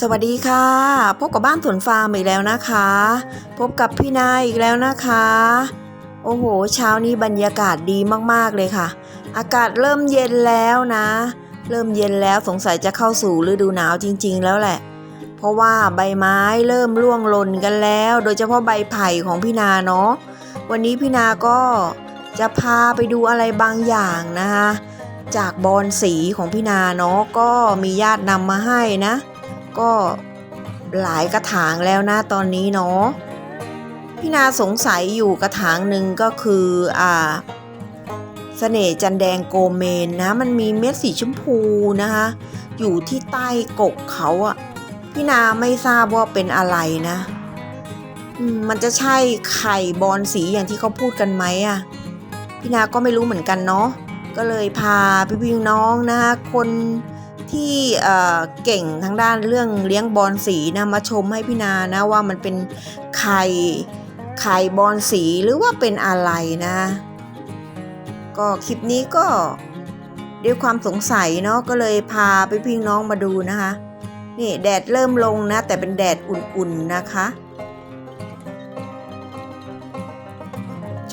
สวัสดีค่ะ พบกับบ้านสวนฟาร์มอีกแล้วนะคะ พบกับพี่นายอีกแล้วนะคะ โอ้โห เช้านี้บรรยากาศดีมากๆเลยค่ะ อากาศเริ่มเย็นแล้วนะ เริ่มเย็นแล้วสงสัยจะเข้าสู่ฤดูหนาวจริง ๆ แล้วแหละ เพราะว่าใบไม้เริ่มร่วงหล่นกันแล้ว โดยเฉพาะใบไผ่ของพี่นาเนาะวันนี้พี่นาก็จะพาไปดูอะไรบางอย่างนะคะ จากบอนสีของพี่นาเนาะก็มีญาตินำมาให้นะ ก็หลายกระถางแล้วนะตอนนี้เนาะพี่นาสงสัยอยู่กระถางหนึ่งก็คืออ่าเสน่ห์จันแดงโกเมนนะ มันมีเม็ดสีชมพูนะคะ อยู่ที่ใต้กกเขาอะพี่นาไม่ทราบว่าเป็นอะไรนะมมันจะใช่ไข่บอลสีอย่างที่เขาพูดกันไหมอะพี่นาก็ไม่รู้เหมือนกันเนาะก็เลยพาพี่พี่น้องนะคะคน ที่เก่งทางด้านเรื่องเลี้ยงบอลสีนะมาชมให้พี่นานะว่ามันเป็นไข่ไข่บอลสีหรือว่าเป็นอะไรนะ ก็คลิปนี้ก็ด้วยความสงสัยเนาะก็เลยพาพี่พี่น้องมาดูนะคะ นี่แดดเริ่มลงนะ แต่เป็นแดดอุ่นๆนะคะ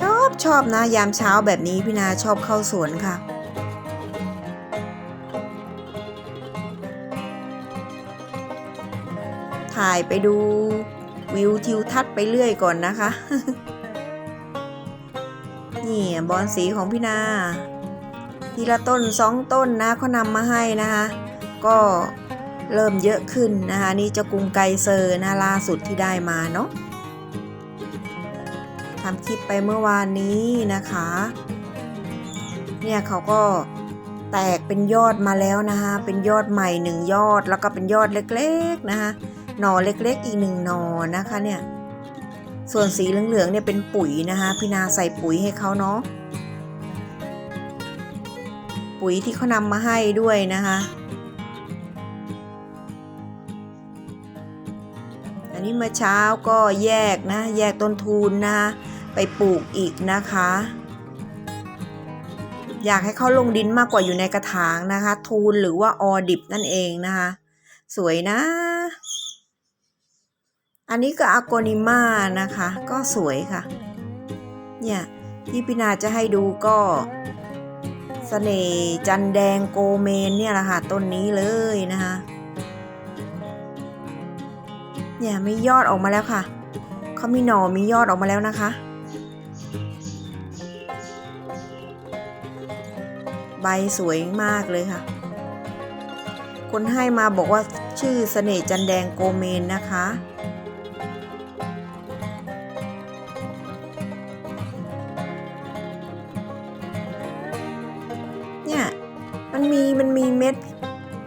ชอบชอบนะยามเช้าแบบนี้พี่นาชอบเข้าสวนค่ะ ถ่ายไปดูวิวทิวทัศน์ไปเรื่อยก่อนนะคะ นี่บอนสีของพี่นาทีละต้นสองต้นนะเขานำมาให้นะคะ ก็เริ่มเยอะขึ้นนะคะ นี่เจ้ากรุงไกเซอร์นะล่าสุดที่ได้มาเนาะทำคลิปไปเมื่อวานนี้นะคะ เนี่ยเขาก็แตกเป็นยอดมาแล้วนะคะ เป็นยอดใหม่หนึ่งยอดแล้วก็เป็นยอดเล็กๆนะคะ หน่อเล็กๆ อีกหนึ่งหน่อนะคะเนี่ย ส่วนสีเหลืองๆเนี่ยเป็นปุ๋ยนะคะพี่นาใส่ปุ๋ยให้เขาเนาะ ปุ๋ยที่เขานำมาให้ด้วยนะคะอันนี้เมื่อเช้าก็แยกนะ แยกต้นทุนนะ ไปปลูกอีกนะคะ อยากให้เขาลงดินมากกว่าอยู่ในกระถางนะคะ ทูนหรือว่าออดิบนั่นเองนะคะ สวยนะ อันนี้ก็อากนิมานะคะ ก็สวยค่ะ เนี่ย ที่พี่นาจะให้ดูก็สเสน่จันแดงโกเมนเนี่ยแหละค่ะ ต้นนี้เลยนะคะ เนี่ยมียอดออกมาแล้วค่ะ เขามีหน่อมียอดออกมาแล้วนะคะ ใบสวยมากเลยค่ะ คนให้มาบอกว่าชื่อเสน่จันแดงโกเมนนะคะ มันมีมันมีเม็ด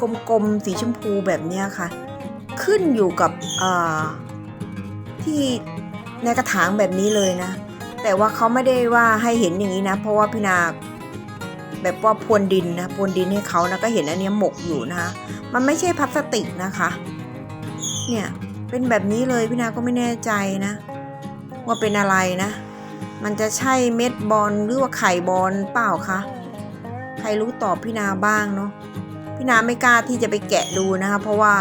กลมๆสีชมพูแบบเนี้ยค่ะ ขึ้นอยู่กับที่ในกระถางแบบนี้เลยนะ แต่ว่าเขาไม่ได้ว่าให้เห็นอย่างนี้นะ เพราะว่าพี่นาแบบว่าพรวนดินนะพรวนดินให้เขานะก็เห็นอันนี้หมกอยู่นะคะมันไม่ใช่พลาสติกนะคะ เนี่ยเป็นแบบนี้เลยพี่นาก็ไม่แน่ใจนะ ว่าเป็นอะไรนะ มันจะใช่เม็ดบอลหรือว่าไข่บอลเปล่าคะ รรู้ตอบพี่นาบ้างเนาะพี่นาไม่กล้าที่จะไปแกะดูนะคะ เพราะว่า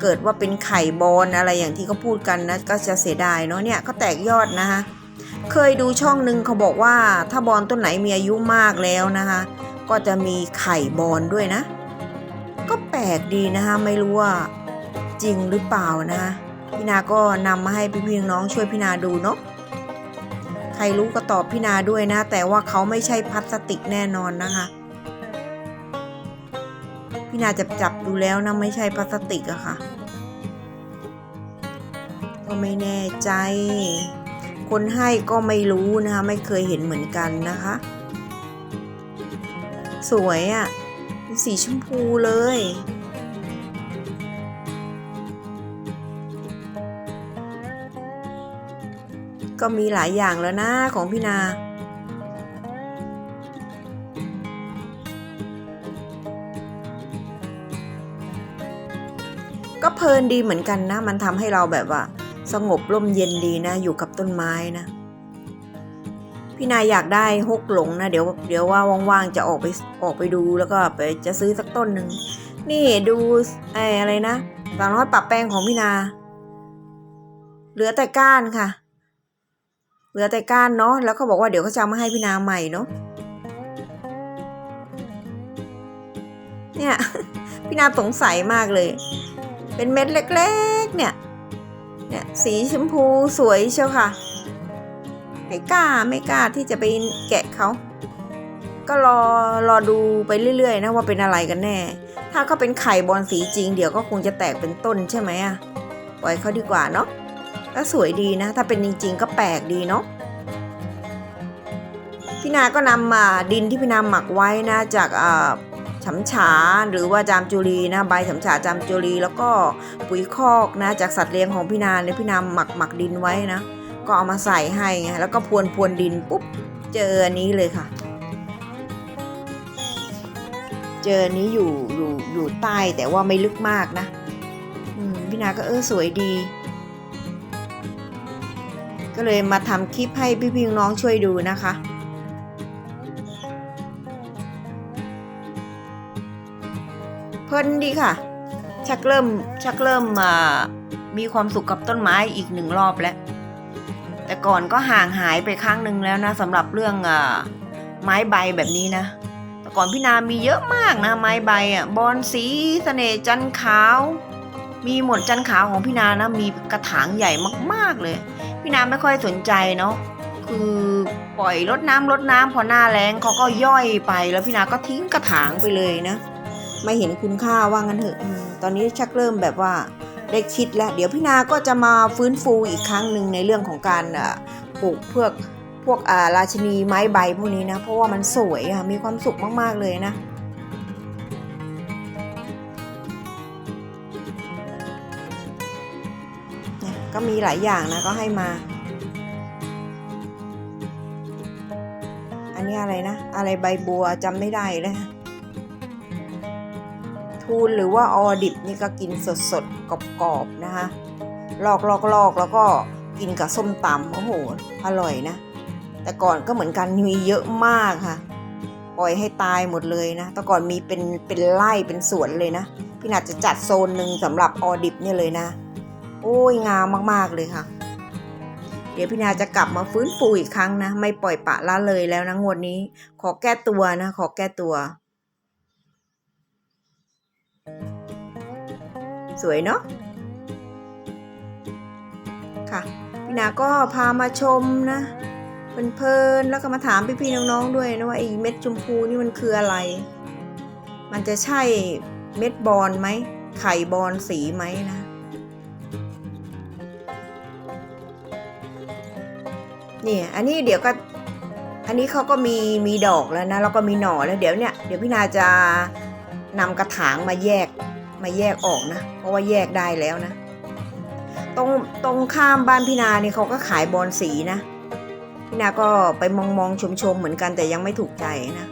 เกิดว่าเป็นไข่บอลอะไรอย่างที่เขาพูดกันนะก็จะเสียดายเนาะเนี่ยก็แตกยอดนะคะ เคยดูช่องหนึ่งเขาบอกว่าถ้าบอลต้นไหนมีอายุมากแล้วนะคะ ก็จะมีไข่บอลด้วยนะ ก็แปลกดีนะคะไม่รู้ว่าจริงหรือเปล่านะคะพี่นาก็นำมาให้พี่พี่น้องช่วยพี่นาดูเนาะ ใครรู้ก็ตอบพี่นาด้วยนะ แต่ว่าเขาไม่ใช่พลาสติกแน่นอนนะคะ พี่นาจับจับดูแล้วนะไม่ใช่พลาสติกอะค่ะ ก็ไม่แน่ใจ คนให้ก็ไม่รู้นะคะ ไม่เคยเห็นเหมือนกันนะคะ สวยอะ่ะสีชมพูเลย ก็มีหลายอย่างแล้วนะของพี่นา ก็เพลินดีเหมือนกันนะ มันทำให้เราแบบว่า สงบร่มเย็นดีนะ อยู่กับต้นไม้นะ พี่นายอยากได้ฮกหลงนะ เดี๋ยวเดี๋ยวว่าว่างๆจะออกไปออกไปดูแล้วก็ไปจะซื้อสักต้นหนึ่งนี่ดูไอ้อะไรนะสาวน้อยปรับแปลงของพี่นา เหลือแต่ก้านค่ะ เหลือแต่ก้านเนาะแล้วเขาบอกว่าเดี๋ยวเขาจะมาให้พี่นาใหม่เนาะเนี่ยพี่นาสงสัยมากเลย เป็นเม็ดเล็กๆเนี่ยเนี่ยสีชมพูสวยเชียวค่ะ ไม่กล้าไม่กล้าที่จะไปแกะเขาก็รอรอดูไปเรื่อยๆนะว่าเป็นอะไรกันแน่ ถ้าเขาเป็นไข่บอลสีจริง เดี๋ยวก็คงจะแตกเป็นต้นใช่ไหมอะปล่อยเขาดีกว่าเนาะ ก็สวยดีนะ ถ้าเป็นจริง ๆ ก็แปลกดีเนาะพี่นาก็นำมาดินที่พี่นาหมักไว้นะจากอ่าฉำฉาหรือว่าจามจุรีนะใบฉำฉาจามจุรีแล้วก็ปุ๋ยคอกนะจากสัตว์เลี้ยงของพี่นาเนี่ยพี่นาหมักหมักดินไว้นะ ก็เอามาใส่ให้ไงแล้วก็พรวนพรวนดินปุ๊บเจออันนี้เลยค่ะ เจออันนี้อยู่อยู่อยู่ใต้แต่ว่าไม่ลึกมากนะพี่นาก็เออสวยดี ก็เลยมาทำคลิปให้พี่ๆน้องช่วยดูนะคะเพลินดีค่ะ ชักเริ่มชักเริ่มมามีความสุขกับต้นไม้อีกหนึ่งรอบแล้ว แต่ก่อนก็ห่างหายไปครั้งหนึ่งแล้วนะสำหรับเรื่องอาไม้ใบแบบนี้นะ แต่ก่อนพี่นามีเยอะมากนะ ไม้ใบอะบอนสีเสน่จันขาว มีหมดจันขาวของพี่นานะ มีกระถางใหญ่มากๆเลย พี่นาไม่ค่อยสนใจเนาะคือปล่อยรดน้ำรดน้ำพอหน้าแล้งเขาก็ย่อยไปแล้วพี่นาก็ทิ้งกระถางไปเลยนะ ไม่เห็นคุณค่าว่างั้นเถอะอืมตอนนี้ชักเริ่มแบบว่าได้คิดแล้ว เดี๋ยวพี่นาก็จะมาฟื้นฟูอีกครั้งหนึ่งในเรื่องของการปลูกพวกพวกราชินีไม้ใบพวกนี้นะ เพราะว่ามันสวยอะมีความสุขมากๆเลยนะ ก็มีหลายอย่างนะก็ให้มา อันนี้อะไรนะ อะไรใบบัวจำไม่ได้เลยทูนหรือว่าออดิบนี่ก็กินสดสดๆกรอบๆนะคะลอกลอกลอกแล้วก็กินกับส้มตำโอ้โห อร่อยนะ แต่ก่อนก็เหมือนกันมีเยอะมากค่ะ ปล่อยให้ตายหมดเลยนะ แต่ก่อนมีเป็นเป็นไร่เป็นสวนเลยนะ พี่นาจะจัดโซนหนึ่งสำหรับออดิบเนี่ยเลยนะ โอ้ยงามมากๆเลยค่ะ เดี๋ยวพี่นาจะกลับมาฟื้นฟูอีกครั้งนะ ไม่ปล่อยปะละเลยแล้วนะงวดนี้ ขอแก้ตัวนะ ขอแก้ตัว สวยเนาะค่ะ พี่นาก็พามาชมนะเพลินๆแล้วก็มาถามพี่ๆน้องๆด้วยนะว่าไอ้เม็ดชมพูนี่มันคืออะไร มันจะใช่เม็ดบอลไหมไข่บอลสีไหมนะ เนี่ยอันนี้เดี๋ยวก็อันนี้เขาก็มีมีดอกแล้วนะแล้วก็มีหน่อแล้วเดี๋ยวเนี่ยเดี๋ยวพี่นาจะนำกระถางมาแยกมาแยกออกนะเพราะว่าแยกได้แล้วนะ ตรงตรงข้ามบ้านพี่นานี่เขาก็ขายบอลสีนะพี่นาก็ไปมองมองชมชมๆเหมือนกันแต่ยังไม่ถูกใจนะ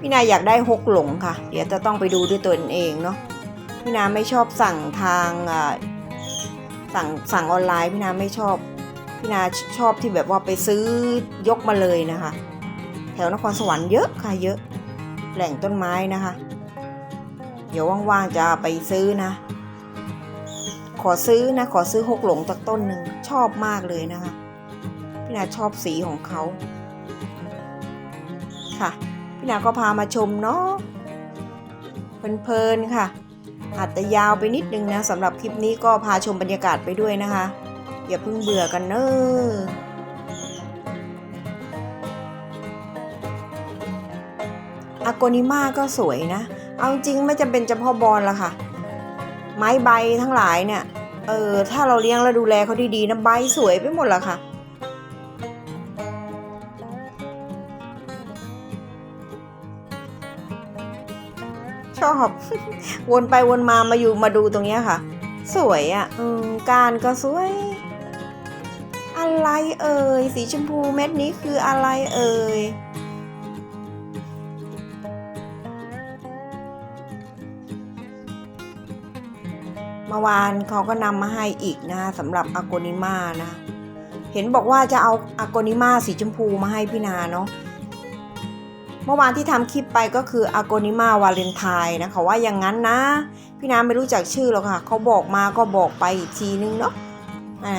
พี่นาอยากได้ฮกหลงค่ะ เดี๋ยวจะต้องไปดูด้วยตัวเองเนาะพี่นาไม่ชอบสั่งทางอ่า สั่งสั่งออนไลน์พี่นาไม่ชอบ พี่นาชอบที่แบบว่าไปซื้อยกมาเลยนะคะ แถวนครสวรรค์เยอะค่ะเยอะ แหล่งต้นไม้นะคะ เดี๋ยวว่างๆจะไปซื้อนะ ขอซื้อนะ ขอซื้อหกหลงจากต้นหนึ่งชอบมากเลยนะคะ พี่นาชอบสีของเขาค่ะ พี่นาก็พามาชมเนาะเพลินๆค่ะ อาจจะยาวไปนิดนึงนะสำหรับคลิปนี้ก็พาชมบรรยากาศไปด้วยนะคะ อย่าเพิ่งเบื่อกันเนอะอากนิมาก็สวยนะ เอาจริงไม่จำเป็นเฉพาะบอลละค่ะ ไม้ใบทั้งหลายเนี่ย เออ ถ้าเราเลี้ยงและดูแลเขาดีๆนะใบสวยไปหมดละค่ะ ชอบ วนไปวนมามาอยู่มาดูตรงเนี้ยค่ะ สวยอะ่ะอืมการก็สวย อะไรเอ่ยสีชมพูเม็ดนี้คืออะไรเอ่ยเมื่อวานเขาก็นำมาให้อีกนะสำหรับอ g โกนิมานะ เห็นบอกว่าจะเอาอ g โกนิมาสีชมพูมาให้พี่นาเนาะ เมื่อวานที่ทำคลิปไปก็คืออ g โกนิมาวาเลนไทน์นะเขาว่าอย่างนั้นนะ พี่น้ำไม่รู้จักชื่อหรอกค่ะเขาบอกมาก็บอกไปอีกทีนึงเนาะอ่า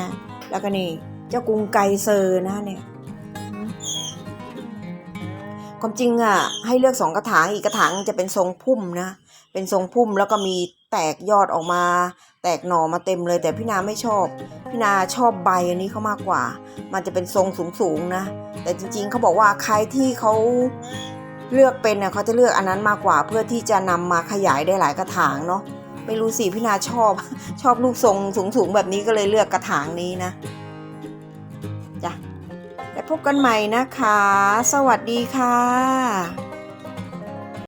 แล้วก็นี่เจ้ากรุงไกเซอร์นะเนี่ยความจริงอะให้เลือกสองกระถางอีกกระถางจะเป็นทรงพุ่มนะ เป็นทรงพุ่มแล้วก็มีแตกยอดออกมา แตกหน่อมาเต็มเลย แต่พี่นาไม่ชอบ พี่นาชอบใบอันนี้เขามากกว่า มันจะเป็นทรงสูงๆนะ แต่จริงๆเขาบอกว่าใครที่เขา เลือกเป็นน่ะเขาจะเลือกอันนั้นมากกว่าเพื่อที่จะนำมาขยายได้หลายกระถางเนาะไม่รู้สิพี่นาชอบ ชอบลูกทรงสูงๆแบบนี้ก็เลยเลือกกระถางนี้นะจ้ะแล้วพบกันใหม่นะคะ สวัสดีค่ะ